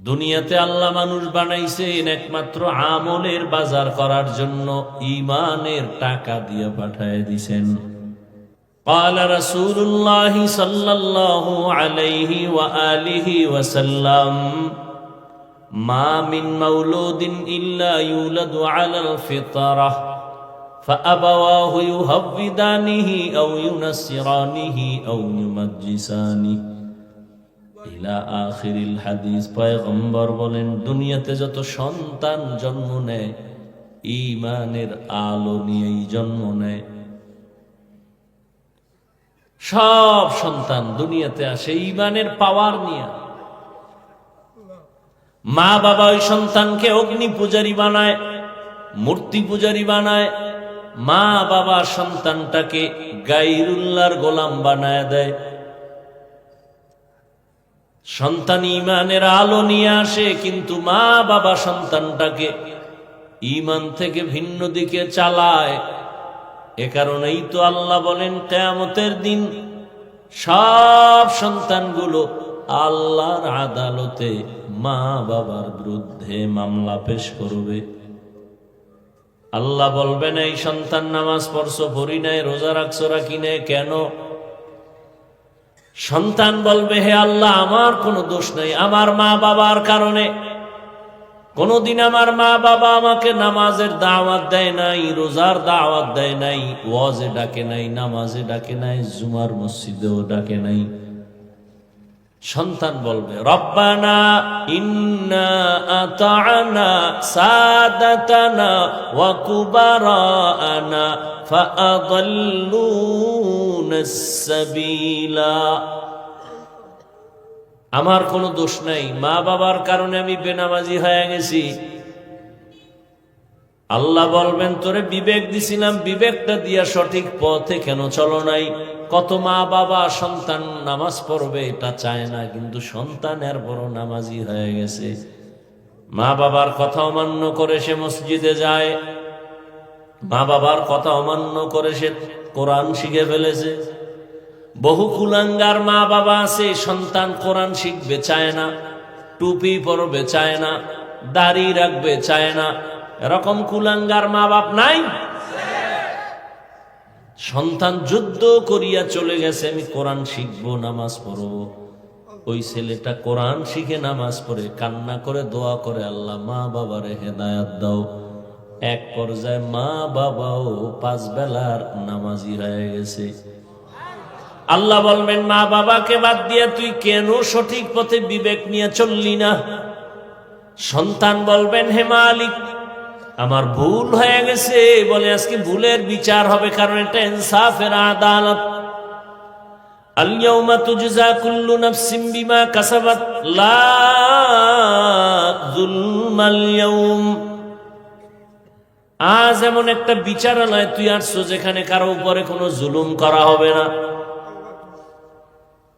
দুনিয়াতে আল্লাহ মানুষ বানাইছেন একমাত্র আমলের বাজার করার জন্য ইমানের টাকা দিয়ে পাঠায় দিছেন قال رسول الله صلى الله عليه وآله وسلم ما من مولود إلا يولد على الفطرة فأبواه يهودانه أو ينصرانه أو يمجسانه হাদিস, পয়গম্বর বলেন, দুনিয়াতে যত সন্তান জন্ম নেয় ইমানের আলো নিয়েই জন্ম নেয়। সব সন্তান দুনিয়াতে আসে ইমানের পাওয়ার নিয়ে। মা বাবা ওই সন্তানকে অগ্নি পূজারী বানায়, মূর্তি পূজারী বানায়, মা বাবা সন্তানটাকে গাইরুল্লার গোলাম বানায় দেয়। সন্তান ইমানের আলো নিয়ে আসে, কিন্তু মা বাবা সন্তানটাকে ইমান থেকে ভিন্ন দিকে চালায়। এ কারণেই তো আল্লাহ বলেন, কেয়ামতের দিন সব সন্তানগুলো আল্লাহর আদালতে মা বাবার বিরুদ্ধে মামলা পেশ করবে। আল্লাহ বলবেন, এই সন্তান নামাজ পড়ছো পড়ি নাই রোজা রাখছো রাখি নাই কেন সন্তান বলবে, হে আল্লাহ, আমার কোনো দোষ নাই। আমার মা বাবার কারণে কোনোদিন আমার মা বাবা আমাকে নামাজের দাওয়াত দেয় নাই, রোজার দাওয়াত দেয় নাই, ওয়াজে ডাকে নাই, নামাজে ডাকে নাই, জুমার মসজিদেও ডাকে নাই। সন্তান বলবে, রব্বানা ইন্না সাদাতানা ওয়া কুবারানা ফাআদাল্লুনা সাবিলা। আমার কোনো দোষ নাই, মা বাবার কারণে আমি বেনামাজি হয়ে গেছি। আল্লাহ বলবেন, তোরে বিবেক দিছিলাম, বিবেকটা দিয়া সঠিক পথে কেন চলো নাই? কত মা বাবা সন্তান নামাজ পড়বে এটা চায় না, কিন্তু সন্তান এর বড় নামাজি হয়ে গেছে। মা বাবার কথা অমান্য করে সে মসজিদে যায়। মা বাবার কথা অমান্য করে সে কোরআন শিখে ফেলেছে। বহু কুলাঙ্গার মা বাবা আছে, সন্তান কোরআন শিখবে চায় না, টুপি পরবে চায় না, দাড়ি রাখবে চায় না। এরকম কুলাঙ্গার মা বাপ নাই। সন্তান যুদ্ধ করিয়া চলে গেছে, আমি কোরআন শিখব, নামাজ পড়ব। ওই ছেলেটা কোরআন শিখে নামাজ পড়ে, কান্না করে, দোয়া করে, আল্লাহ, মা বাবারে হেদায়াত দাও। এক পর্যায়ে মা বাবাও পাঁচ বেলার নামাজি হয়ে গেছে। আল্লাহ বলবেন, মা বাবাকে বাদ দিয়ে তুই কেন সঠিক পথে বিবেক নিয়ে চললি না? সন্তান বলবেন, হে মালিক আমার ভুল হয়ে গেছে, বলে আজকে ভুলের বিচার হবে, কারণ এটা ইনসাফের আদালত। আলিয়াউমা তুজা কুল্লু নাফসিম বিমা কাসাবাত, লা যুলমাল ইয়াউম। আজ এমন একটা বিচারালয় তুই আসছো যেখানে কারও উপরে কোনো জুলুম করা হবে না।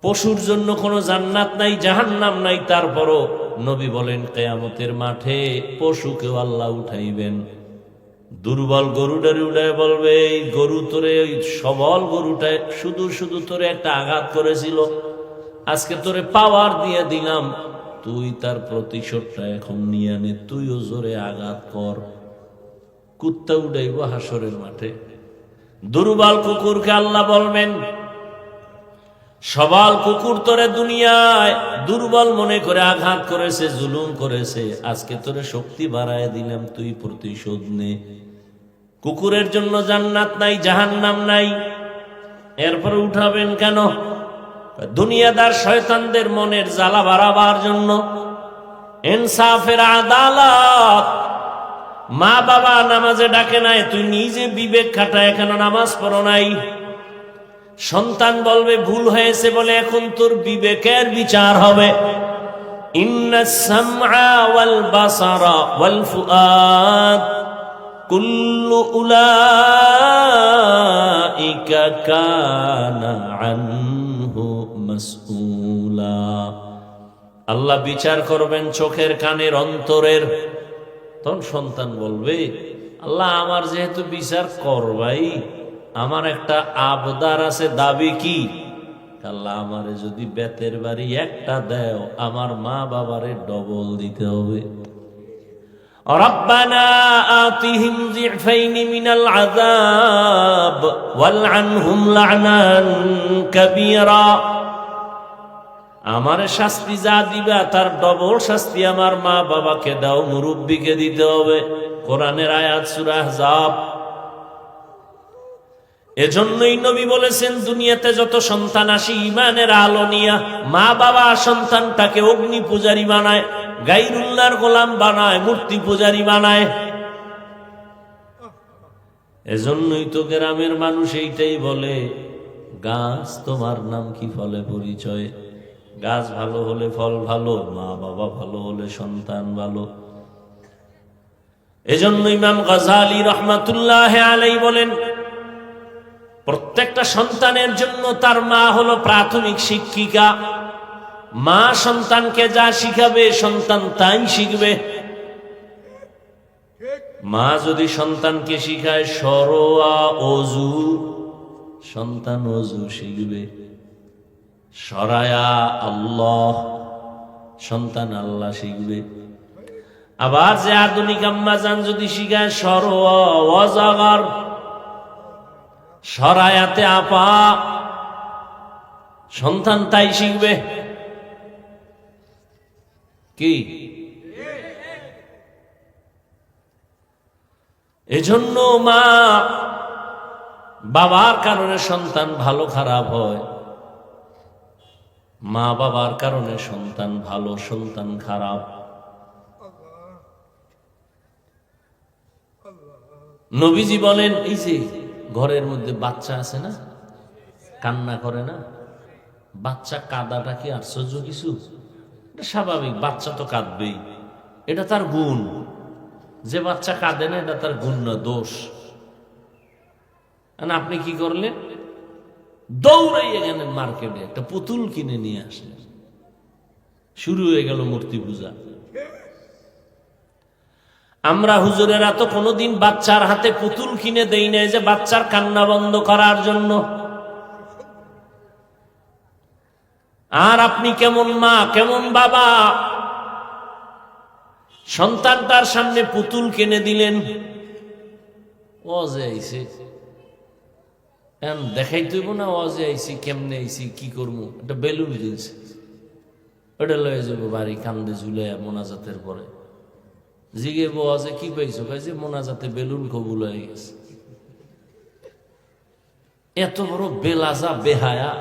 পশুর জন্য কোনো জান্নাত নাই, জাহান্নাম নাই, তারপরও নবী বলেন, কেয়ামতের মাঠে পশুকেও আল্লাহ উঠাইবেন। দুর্বল গরুটারে উঠায় বলবে, এই গরু তোরে, ওই সবল গরুটায় শুধু শুধু তোরে একটা আঘাত করেছিল। আজকে তোরে পাওয়ার দিয়ে দিলাম। তুই তার প্রতিশোধটা এখন নিয়ে নে তুইও জোরে আঘাত কর। কুত্তা উঠাইব হাসরের মাঠে। দুর্বল কুকুরকে আল্লাহ বলবেন সবাল কুকুর তোরে দুনিয়ায় দুর্বল মনে করে আঘাত করেছে, জুলুম করেছে। আজকে তোরে শক্তি বাড়ায় দিলাম, তুই প্রতিশোধ নে। কুকুরের জন্য জান্নাত নাই, জাহান্নাম নাই। এরপর উঠাবেন কেন? দুনিয়াদার শয়তানদের মনের জ্বালা বাড়াবার জন্য। ইনসাফের আদালত। মা বাবা নামাজে ডাকে নাই, তুই নিজে বিবেক খাটায় কেন নামাজ পড়ো নাই? সন্তান বলবে, ভুল হয়েছে বলে এখন তোর বিবেকের বিচার হবে। আল্লাহ বিচার করবেন চোখের, কানের, অন্তরের। তখন সন্তান বলবে, আল্লাহ আমার যেহেতু বিচার করবাই আমার একটা আবদার আছে দাবি কি আল্লাহ আমারে যদি বেতের বাড়ি একটা দেও আমার মা বাবারে ডবল দিতে হবে ربنا آتهم ضعفين من العذاب والعنهم لعنا كبيرا আমার শাস্তি যা দিবা তার ডবল শাস্তি আমার মা বাবাকে দাও মুরব্বীকে দিতে হবে কোরআনের আয়াত সুরাহ জাব এজন্যই নবী বলেছেন, দুনিয়াতে যত সন্তান আসি ইমানের আলো নিয়া মা বাবা সন্তানটাকে অগ্নি পূজারী বানায়, গাইরুল্লাহর গোলাম বানায়, মূর্তি পূজারী বানায়। এজন্যই তো গ্রামের মানুষ এইটাই বলে, গাছ তোমার নাম কি ফলে পরিচয়? গাছ ভালো হলে ফল ভালো মা বাবা ভালো হলে সন্তান ভালো। এজন্য ইমাম গাজালি রহমাতুল্লাহ আলাই বলেন প্রত্যেকটা সন্তানের জন্য তার মা হলো প্রাথমিক শিক্ষিকা। মা সন্তানকে যা শিখাবে, সন্তান তাই শিখবে। মা যদি সন্তানকে শিখায়, সরোয়া, অজু, সন্তান অজু শিখবে। সরায়া আল্লাহ, সন্তান আল্লাহ শিখবে। আবার যে আধুনিক আম্মা যান যদি শিখায়, সরোয়া, ওয়াজাগার সরায়াতে আপা। সন্তান তাই শিখবে। কি? এজন্য মা বাবার কারণে সন্তান ভালো খারাপ হয়। মা বাবার কারণে সন্তান ভালো, সন্তান খারাপ। নবীজি বলেন, এই যে ঘরের মধ্যে বাচ্চা আছে না? কান্না করে না? বাচ্চা কাদাটা কি আশ্চর্য কিছু? এটা স্বাভাবিক, বাচ্চা তো কাঁদবেই। এটা তার গুণ। যে বাচ্চা কাঁদে না, এটা তার গুণ না, দোষ। আপনি কি করলেন? দৌড়াইয়ে গেলেন মার্কেটে, একটা পুতুল কিনে নিয়ে আসলেন। শুরু হয়ে গেল মূর্তি পূজা। আমরা হুজুরেরা তো কোনোদিন বাচ্চার হাতে পুতুল কিনে দেই নাই যে বাচ্চার কান্না বন্ধ করার জন্য। আর আপনি কেমন মা, কেমন বাবা? সন্তানটার সামনে পুতুল কিনে দিলেন। আইছে। দেখাই তৈব না অজে আইছি, কেমনে আইছি, কি করব? একটা বেলুন কিনছে। ওটা লয়ে যাব বাড়ি, কান্দে ঝুলে মোনাজাতের পরে। জিগে বউ আছে কি পাইছো কাছে মোনাজাতে বেলুন কবুল হয়ে গেছে। এত বড় বেলাজা বেহায়া।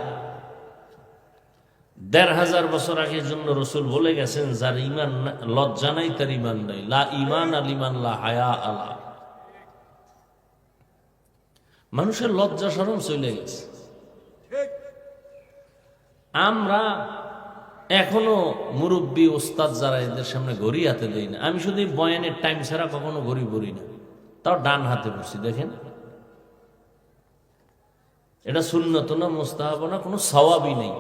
দেড় হাজার বছর আগে জন্য রসুল বলে গেছেন যার ইমান লজ্জা নাই তার ইমান নাই। লা ইমান আল ইমান লা হায়া আলা মানুষের লজ্জা সরম চলে গেছে। আমরা এখনও মুরব্বী ওস্তাদ যারা এদের সামনে ঘড়ি হাতে দেই না। আমি শুধু বয়ানের টাইম ছাড়া কখনো ঘড়ি পড়ি না। তাও ডান হাতে পড়ছি, দেখেন। এটা শূন্যত না মোস্তাহাব না, কোনো সওয়াবই নেই।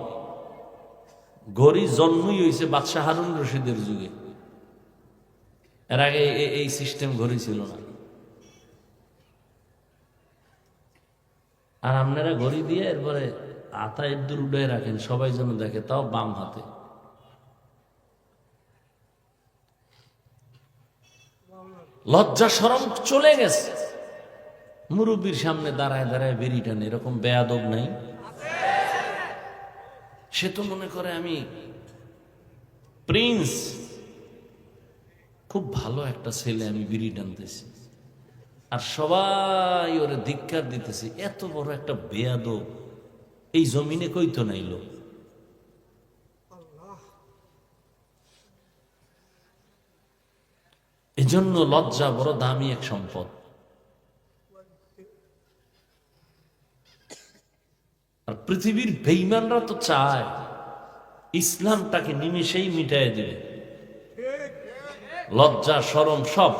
ঘড়ি জন্মই হয়েছে বাদশাহ হারুন রশিদের যুগে। এর আগে এই সিস্টেম ঘড়ি ছিল না। আর আপনারা ঘড়ি দিয়ে এরপরে আতা এদ্দুর উঠে রাখেন, সবাই যেন দেখে, তাও বাম হাতে। লজ্জা সরম চলে গেছে। মুরব্বীর সামনে দাঁড়ায় দাঁড়ায় বেরি টানে, এরকম বেয়াদব নাই। সে তো মনে করে আমি প্রিন্স। খুব ভালো একটা ছেলে আমি বিড়ি টানতেছি। আর সবাই ওরে ধিক্কার দিতেছে, এত বড় একটা বেয়াদব। এই জমিনে কই তো নাই লোক? এজন্য লজ্জা বড় দামি এক সম্পদ। আর পৃথিবীর বেইমানরা তো চায়, ইসলামটাকে নিমেষেই মিটাই দেবে। লজ্জা সরম সব।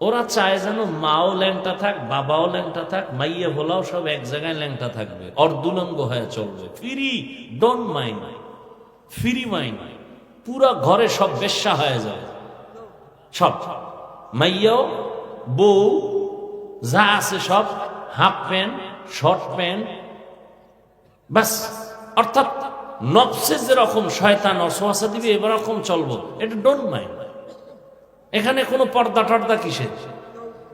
ওরা চায় যেন মাও ল্যাংটা থাক, বাবাও ল্যাংটা থাক, মাইয়া ভোলাও সব এক জায়গায় ল্যাংটা থাকবে। অর্ধুলঙ্গ হয়ে চলবে। Free, don't mind. Free mind. পুরা ঘরে সব বেশ্যা হয়ে যাবে সব। মাইয়াও বউ, যা আছে সব, হাফ প্যান্ট, শর্ট প্যান্ট বাস অর্থাৎ নফসে যেরকম শয়তান অসোয়াশা দিবে, এরকম চলবো। এটা ডোন্ট মাইন্ড এখানে কোনো পর্দা টর্দা কিসের?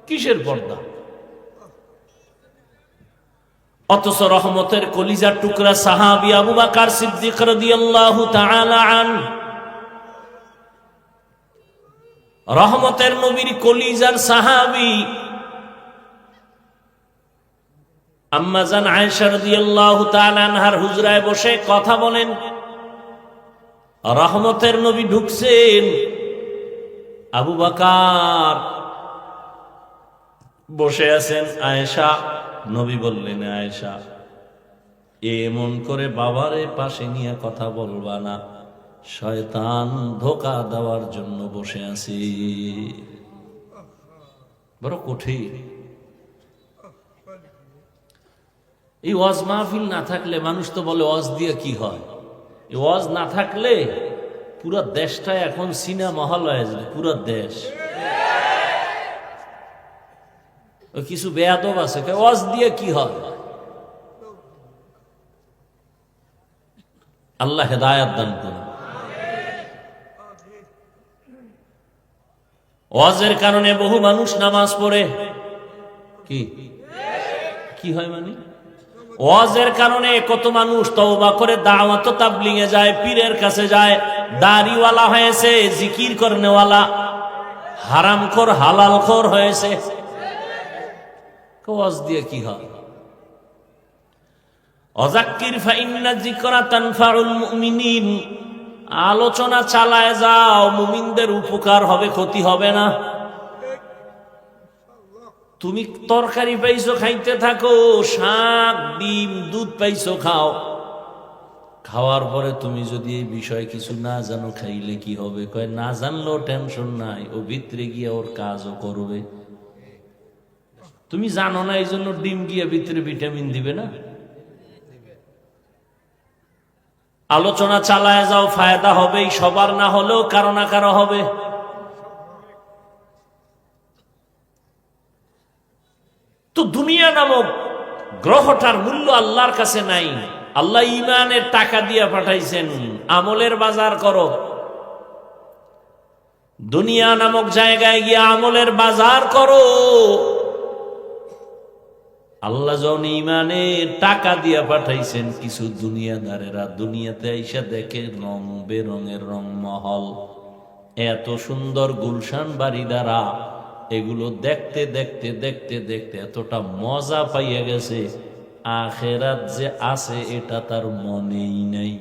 কিসের পর্দা? অথচ রহমতের কলিজার টুকরা সাহাবি আবু বাকার সিদ্দিক রাদিয়াল্লাহু তাআলা আন রহমতের নবীর কলিজার সাহাবি। আম্মাজান রাদিয়াল্লাহু হুজরায় বসে কথা বলেন, রহমতের নবী ঢুকছেন, আবু বাকার বসে আছেন, আয়েশা, নবী বললেন, আয়েশা, এমন করে বাবারে পাশে নিয়ে কথা বলবা না। শয়তান ধোকা দেওয়ার জন্য বসে আছি। বড় কঠিন। এই ওয়াজ মাহফিল না থাকলে মানুষ তো বলে, ওয়াজ দিয়ে কি হয়? এই ওয়াজ না থাকলে পুরো দেশটা এখন সিনেমা হল হয়ে যাবে, পুরো দেশ। কিছু বেয়াদব আছে ওয়াজ দিয়ে কি হয়? আল্লাহ হেদায়াত দান করুন। ওয়াজের কারণে বহু মানুষ নামাজ পড়ে। কি? কি হয় মানে? ওয়াজের কারণে কত মানুষ তওবা করে, দাওয়াত এ যায়, পীরের কাছে যায়, দাড়িওয়ালা হয়েছে, জিকির করনেওয়ালা, হারামখোর, হালালখোর হয়েছে। ওয়াজ দিয়ে কি হয়? অজাক্কির ফাইন্না যিকরা তানফাউল মুমিনিন আলোচনা চালায় যাও, মুমিনদের উপকার হবে, ক্ষতি হবে না। তুমি তরকারি পাইছো, খাইতে থাকো, শাক, ডিম, দুধ পাইছো, খাও। খাওয়ার পরে তুমি যদি এই বিষয়ে কিছু না জানো, খাইলে কি হবে? কয়, না জানলেও টেনশন নাই, ও ভিতরে গিয়ে ওর কাজও করবে। তুমি জানো না এই জন্য ডিম গিয়ে ভিতরে ভিটামিন দিবে না? আলোচনা চালায় যাও, ফায়দা হবেই, সবার না হলেও কারও না কারও হবে। তো দুনিয়া নামক গ্রহটার মূল্য আল্লাহর কাছে নাই। আল্লাহ ইমানের টাকা দিয়ে পাঠাইছেন, আমলের বাজার করো। দুনিয়া নামক জায়গায় গিয়ে আমলের বাজার করো। আল্লাহ যখন ইমানে টাকা দিয়া পাঠাইছেন, কিছু দুনিয়াদারেরা দুনিয়াতে আইসা দেখে রং বেরঙের রং মহল। এত সুন্দর গুলশান বাড়ি দ্বারা এগুলো দেখতে দেখতে দেখতে দেখতে এতটা মজা পাইয়া গেছে। আখেরাত যে আছে, এটা তার মনেই নাই।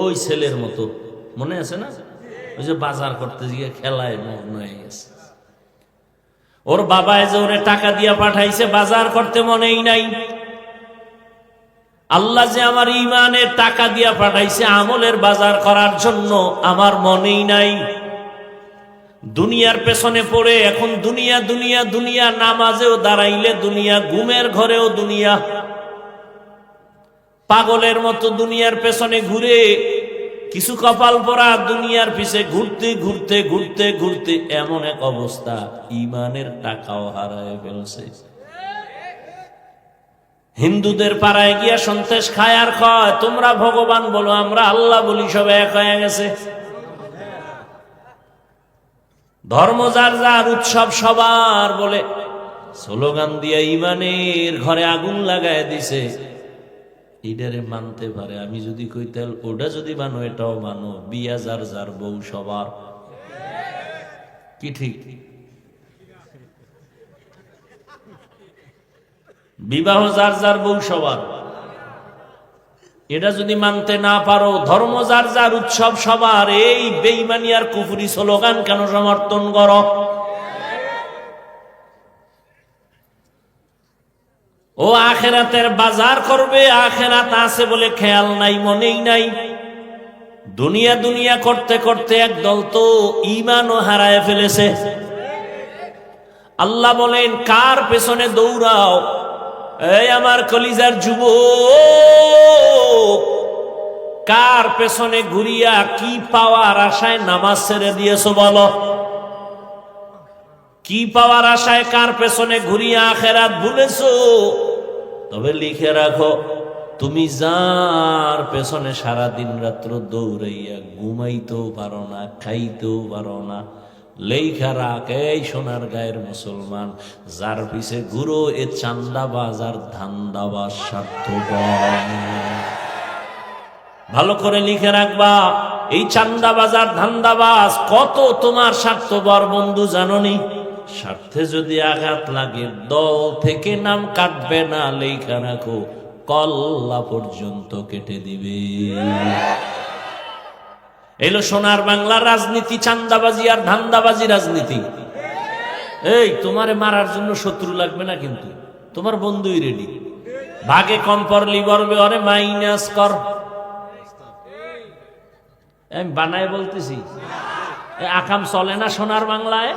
ওই ছেলের মতো, মনে আছে না? ওই যে বাজার করতে গিয়ে খেলায় মগ্ন হয়ে গেছে। ওর বাবা যে ওরে টাকা দিয়া পাঠাইছে, বাজার করতে মনেই নাই। আল্লাহ যে আমার ইমানের টাকা দিয়া পাঠাইছে আমলের বাজার করার জন্য আমার মনেই নাই। দুনিয়ার পেছনে পড়ে এখন দুনিয়া দুনিয়া দুনিয়া, নামাজেও দাঁড়াইলে দুনিয়া, ঘুমের ঘরেও দুনিয়া। পাগলের মতো দুনিয়ার পেছনে ঘুরে কিছু কপাল পরা দুনিয়ার পিছে ঘুরতে ঘুরতে ঘুরতে ঘুরতে এমন এক অবস্থা, ইমানের টাকাও হারায় ফেলছে। হিন্দুদের পাড়ায় গিয়া সন্তেষ খায় আর কয় তোমরা ভগবান বলো, আমরা আল্লাহ বলি, সব এক হয়ে গেছে। ধর্ম যার যার, উৎসব সবার বলে। স্লোগান দিয়া ইমানের ঘরে আগুন লাগায় দিছে। এইটারে মানতে পারে। আমি যদি কই, তেল, ওটা যদি মানো, এটাও মানো। বিয়া যার যার বউ সবার। কি ঠিক? বিবাহ যার যার বউ সবার। এটা যদি মানতে না পারো, ধর্ম যার যার উৎসব সবার, এই বেইমানি আর কুফুরি স্লোগান কেন সমর্থন করো? ও আখেরাতের বাজার করবে, আখেরাত আছে বলে খেয়াল নাই, মনেই নাই। দুনিয়া দুনিয়া করতে করতে একদল তো ইমানও হারায় ফেলেছে। আল্লাহ বলেন, কার পেছনে দৌড়াও? এই আমার কলিজার যুব কার পেছনে ঘুরিয়া কি পাওয়ার আশায় নামাজ ছেড়ে দিয়েছ বলো? কি পাওয়ার আশায় কার পেছনে ঘুরিয়া আখেরাত ভুলেছো? তবে লিখে রাখো, তুমি যার পেছনে সারা দিন রাত্র দৌড়াইয়া ঘুমাইতেও পারো না, খাইতেও পারো না লেখা রাখ, এই সোনার গায়ের মুসলমান, যার পিছে গুরু এ চান্দাবাজ আর ধান্দাবাজ স্বার্থপর। ভালো করে লিখে রাখবা, এই চান্দাবাজার ধান্দাবাজ কত তোমার স্বার্থপর বন্ধু জাননি? স্বার্থে যদি আঘাত লাগে, দল থেকে নাম কাটবে না লেখা রাখো কল্লা পর্যন্ত কেটে দিবে। এলো সোনার বাংলার রাজনীতি, চান্দাবাজি আর ধান্দাবাজি রাজনীতি। এই, তোমারে মারার জন্য শত্রু লাগবে না কিন্তু। তোমার বন্ধুই রেডি ভাগে কম পড়লি বলবে অরে মাইনাস কর। আমি বানায় বলতেছি। আকাম চলে না সোনার বাংলায়?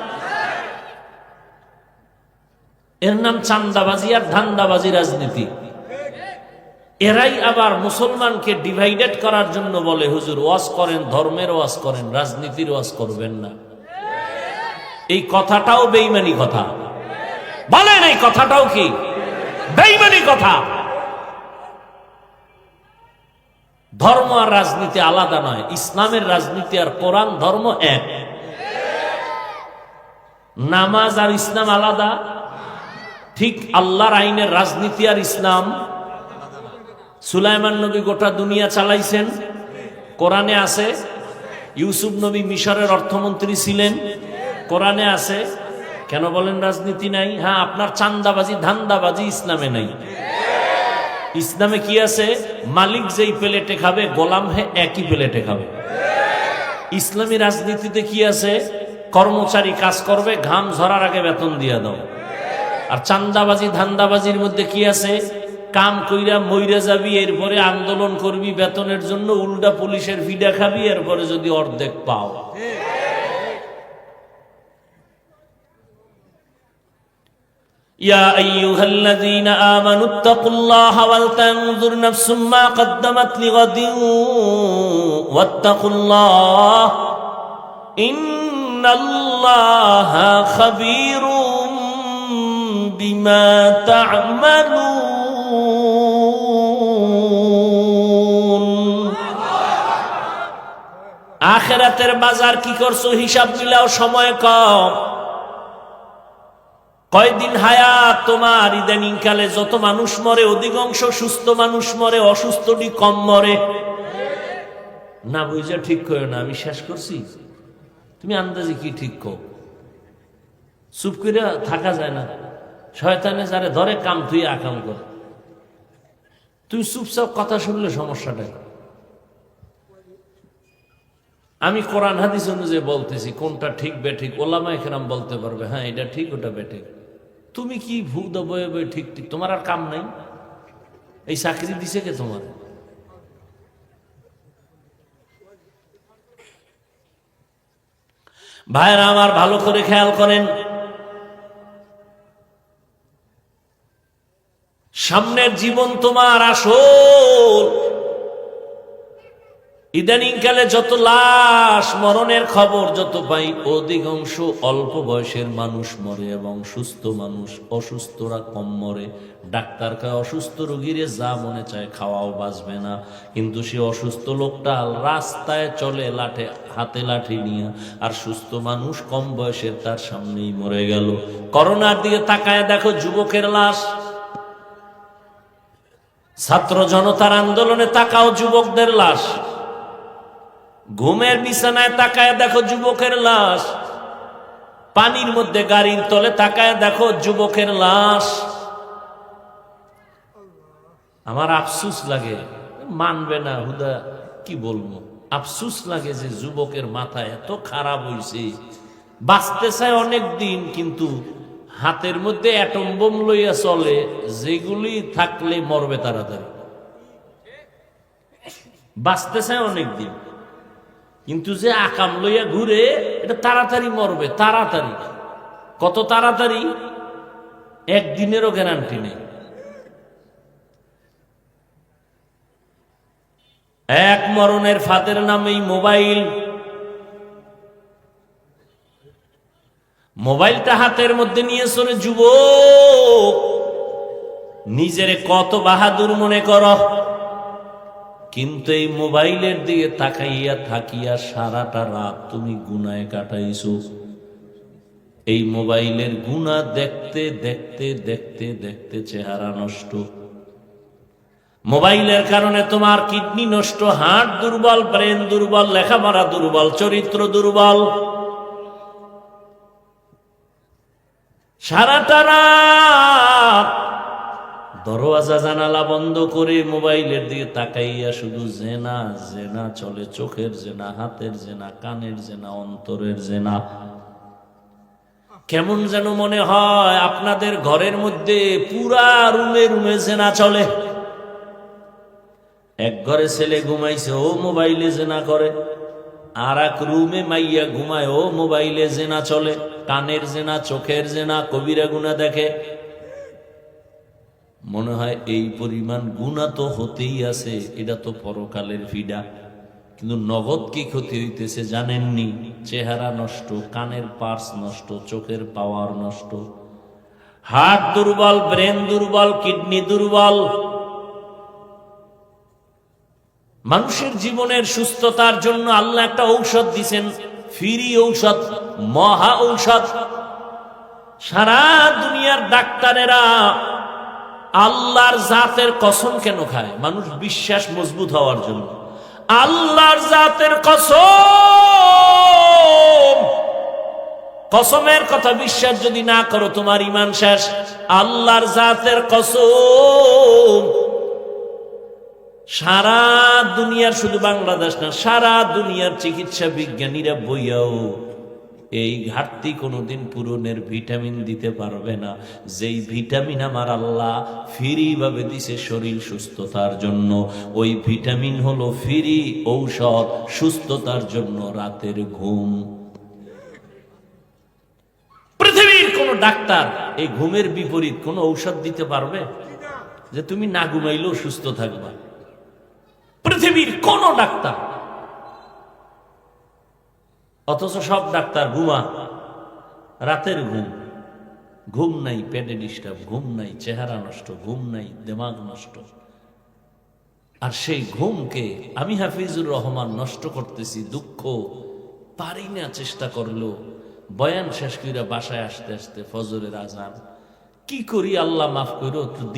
এর নাম চান্দাবাজি আর ধান্দাবাজি রাজনীতি। এরাই আবার মুসলমানকে ডিভাইডেড করার জন্য বলে, হুজুর, ওয়াজ করেন, ধর্মের ওয়াজ করেন, রাজনীতির ওয়াজ করবেন না। এই কথাটাও বেইমানি কথা। বলেন এই কথাটাও কি? বেইমানি কথা। ধর্ম আর রাজনীতি আলাদা নয়, ইসলামের রাজনীতি আর কোরআন ধর্ম এক। নামাজ আর ইসলাম আলাদা ঠিক আল্লাহর আইনের রাজনীতি আর ইসলাম। সুলাইমান নবী গোটা দুনিয়া চালাইছেন। কোরআনে আছে, ইউসুফ নবী মিশরের অর্থমন্ত্রী ছিলেন। কোরআনে আছে, কেন বলেন রাজনীতি নাই? হ্যাঁ আপনার চান্দাবাজি, ধান্দাবাজি ইসলামে নাই। ইসলামে কি আছে? মালিক যেই প্লেটে খাবে, গোলাম হে একই প্লেটে খাবে। ইসলামী রাজনীতিতে কি আছে? কর্মচারী কাজ করবে, ঘাম ঝরার আগে বেতন দিয়ে দাও। আর চান্দাবাজি ধান্দাবাজির মধ্যে কি আছে কাম কইরা মইরা যাবি এরপরে আন্দোলন করবি বেতনের জন্য উল্টা পুলিশের ভিডা খাবি এরপরে যদি অর্ধেক পাও يا أيها الذين آمنوا اتقوا الله ولتنظر نفس ما قدمت لغد واتقوا الله إن الله خبير بما تعملون আখেরাতের বাজার কি করছো হিসাব মিলাও সময় কম কয়দিন হায়াত তোমার ইদানিং কালে যত মানুষ মরে অধিকাংশ সুস্থ মানুষ মরে অসুস্থটি কম মরে না বুঝা ঠিক করো না আমি শেষ করছি তুমি আন্দাজে কি ঠিক কো চুপ করে থাকা যায় না শয়তানে যারে ধরে কাম তুই আকাম কর। তুই চুপচাপ কথা শুনলে সমস্যাটা? আমি কোরআন হাদিস অনুযায়ী বলতেছি, কোনটা ঠিক বেঠিক ওলামা এখানে বলতে পারবে হ্যাঁ এটা ঠিক, ওটা বেঠিক তুমি কি ভূত বয়ে বয়ে ঠিক ঠিক, তোমার আর কাম নাই? এই চাকরি দিছে কে তোমার? ভাইরা আমার ভালো করে খেয়াল করেন। সামনের জীবন তোমার আসল। ইদানিং কালে যত লাশ, মরণের খবর যত পাই, অধিকাংশ অল্প বয়সের মানুষ মরে এবং সুস্থ মানুষ, অসুস্থরা কম মরে। ডাক্তার কয় অসুস্থ রোগীরে যা মনে চায় খাওয়াও বাঁচবে না। কিন্তু সে অসুস্থ লোকটা রাস্তায় চলে, লাঠে, হাতে লাঠি নিয়ে। আর সুস্থ মানুষ কম বয়সের, তার সামনেই মরে গেল। করোনার দিকে তাকায় দেখো যুবকের লাশ। ছাত্র জনতার আন্দোলনে তাকাও যুবকদের লাশ। ঘুমের বিছানায় তাকায় দেখো যুবকের লাশ। পানির মধ্যে গাড়ির তলে তাকায় দেখো যুবকের লাশ। আমার আফসুস লাগে, মানবে না, হুদা, কি বলব? আফসুস লাগে যে যুবকের মাথা এত খারাপ হইছে। বাঁচতে চায় অনেক দিন, কিন্তু হাতের মধ্যে অ্যাটম বোম লইয়া চলে, যেগুলি থাকলে মরবে তাড়াতাড়ি বাঁচতে চায় অনেক দিন কিন্তু যে আকাম লইয়া ঘুরে, এটা তাড়াতাড়ি মরবে, তাড়াতাড়ি। কত তাড়াতাড়ি? একদিনেরও গ্যারান্টি নেই। এক মরণের ফাদের নামেই মোবাইল মোবাইলটা হাতের মধ্যে নিয়ে চলে যুব নিজের কত বাহাদুর মনে কর? কিন্তু এই মোবাইলের দিকে তাকাইয়া থাকিয়া সারাটা রাত তুমি গুনায় কাটাইছো। এই মোবাইলের গুণা দেখতে দেখতে দেখতে দেখতে চেহারা নষ্ট। মোবাইলের কারণে তোমার কিডনি নষ্ট হার্ট দুর্বল, ব্রেন দুর্বল, লেখাপড়া দুর্বল, চরিত্র দুর্বল। সারাটা রাত দরওয়াজা জানালা বন্ধ করে মোবাইলের দিকে তাকাইয়া শুধু জেনা জেনা চলে চোখের জেনা, হাতের জেনা, কানের জেনা, অন্তরের জেনা। কেমন যেন মনে হয় আপনাদের ঘরের মধ্যে পুরা রুমে রুমে জেনা চলে। এক ঘরে ছেলে ঘুমাইছে, ও মোবাইলে জেনা করে। আর এক রুমে মাইয়া ঘুমায়, ও মোবাইলে জেনা চলে। কানের জেনা, চোখের জেনা, কবিরা গুনা দেখে। মনে হয় এই পরিমাণ গুণা তো হতেই আছে, এটা তো পরকালের ফিডা কিন্তু নগদ কি ক্ষতি হইতেছে জানেননি? চেহারা নষ্ট, কানের পার্স নষ্ট, চোখের পাওয়ার নষ্ট। হার্ট দুর্বল, ব্রেন দুর্বল, কিডনি দুর্বল। মানুষের জীবনের সুস্থতার জন্য আল্লাহ একটা ঔষধ দিছেন, ফিরি ঔষধ। মহা ঔষধ। সারা দুনিয়ার ডাক্তারেরা আল্লাহর জাতের কসম কেন খায়? মানুষ বিশ্বাস মজবুত হওয়ার জন্য। আল্লাহর জাতের কসম। কসমের কথা বিশ্বাস যদি না করো, তোমার ইমান শেষ। আল্লাহর জাতের কসম। সারা দুনিয়ার শুধু বাংলাদেশ না, সারা দুনিয়ার চিকিৎসা বিজ্ঞানীরা বইয়াও এই ঘাটতি কোনোদিন পূরণের ভিটামিন দিতে পারবে না। যেই ভিটামিন আমার আল্লাহ ফ্রি ভাবে দিছে শরীর সুস্থতার জন্য, ওই ভিটামিন হলো ফ্রি ঔষধ সুস্থতার জন্য রাতের ঘুম। পৃথিবীর কোন ডাক্তার এই ঘুমের বিপরীত কোন ঔষধ দিতে পারবে? যে তুমি না ঘুমাইলেও সুস্থ থাকবা। পৃথিবীর কোন ডাক্তার অথচ সব ডাক্তার ঘুমা। রাতের ঘুম। ঘুম নাই, পেটে ডিস্টার্ব, ঘুম নাই, চেহারা নষ্ট, ঘুম নাই, দেমাগ নষ্ট। আর সেই ঘুমকে আমি হাফিজুর রহমান নষ্ট করতেছি, দুঃখ। পারি না চেষ্টা করল বয়ান শেষ কইরা বাসায় আসতে আসতে ফজরের আজান। কি করি আল্লাহ মাফ করো